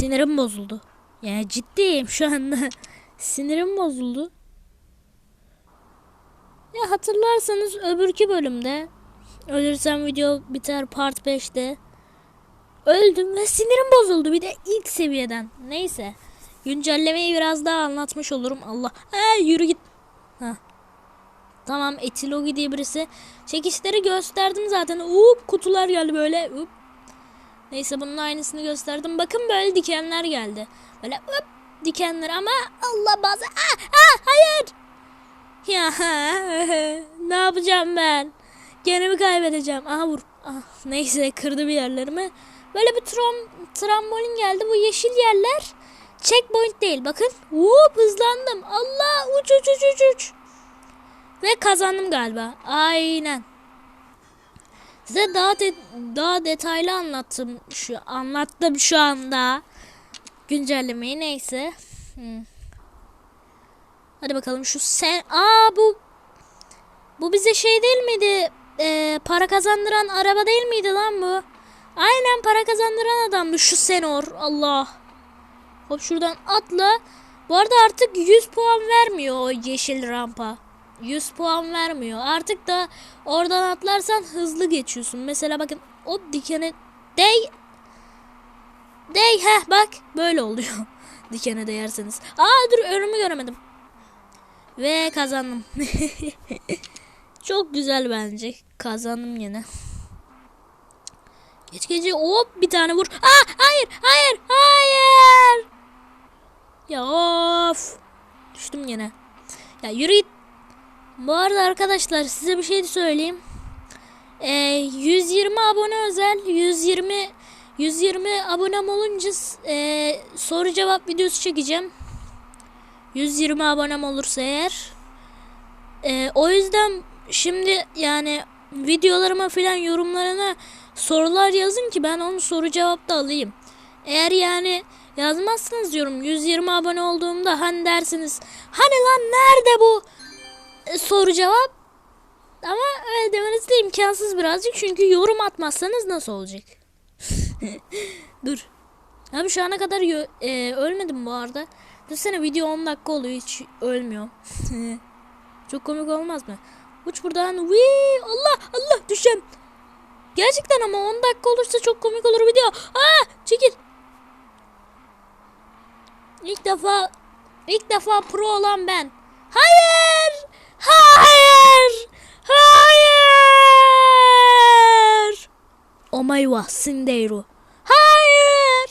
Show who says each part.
Speaker 1: Sinirim bozuldu. Yani ciddiyim şu anda. Sinirim bozuldu. Ya hatırlarsanız öbürkü bölümde ölürsem video biter part 5'te öldüm ve sinirim bozuldu bir de ilk seviyeden. Neyse. Güncellemeyi biraz daha anlatmış olurum. Allah. Ha yürü git. Ha. Tamam etilogi diye birisi. Çekişleri gösterdim zaten. Up kutular geldi böyle. Up. Neyse bunun aynısını gösterdim. Bakın böyle dikenler geldi. Böyle up dikenler ama Allah bazı. Aa, aa, hayır. Ya ne yapacağım ben? Gene mi kaybedeceğim? Aha vur. Ah, neyse kırdı bir yerlerimi. Böyle bir tram, trambolin geldi. Bu yeşil yerler checkpoint değil. Bakın. Whoop hızlandım. Allah uç uç uç uç uç. Ve kazandım galiba. Aynen. Size daha de- daha detaylı anlattım şu anlattım şu anda. Güncellemeyi neyse. Hmm. Hadi bakalım şu sen Aa bu bu bize şey değil miydi? Ee, para kazandıran araba değil miydi lan bu? Aynen para kazandıran adamdı şu Senor. Allah. Hop şuradan atla. Bu arada artık 100 puan vermiyor o yeşil rampa. 100 puan vermiyor. Artık da oradan atlarsan hızlı geçiyorsun. Mesela bakın o dikene değ değ heh bak böyle oluyor. dikene değerseniz. Aa dur önümü göremedim. Ve kazandım. Çok güzel bence. Kazandım yine. Geç gece hop bir tane vur. Aa hayır hayır hayır. Ya of. Düştüm yine. Ya yürü git. Bu arada arkadaşlar size bir şey söyleyeyim. Ee, 120 abone özel 120 120 abonem olunca e, soru cevap videosu çekeceğim. 120 abonem olursa eğer. Ee, o yüzden şimdi yani videolarıma falan yorumlarına sorular yazın ki ben onu soru cevap da alayım. Eğer yani yazmazsınız diyorum 120 abone olduğumda hani dersiniz hani lan nerede bu e, soru cevap ama öyle demeniz de imkansız birazcık çünkü yorum atmazsanız nasıl olacak? Dur. Abi şu ana kadar e, ölmedim bu arada. Düşünsene video 10 dakika oluyor hiç ölmüyor. Çok komik olmaz mı? Uç buradan. Wii! Allah Allah düşen. Gerçekten ama 10 dakika olursa çok komik olur video. Aa çekil. İlk defa ilk defa pro olan ben. Hayır! Hayır! Hayır! Omaywa Sindeiru.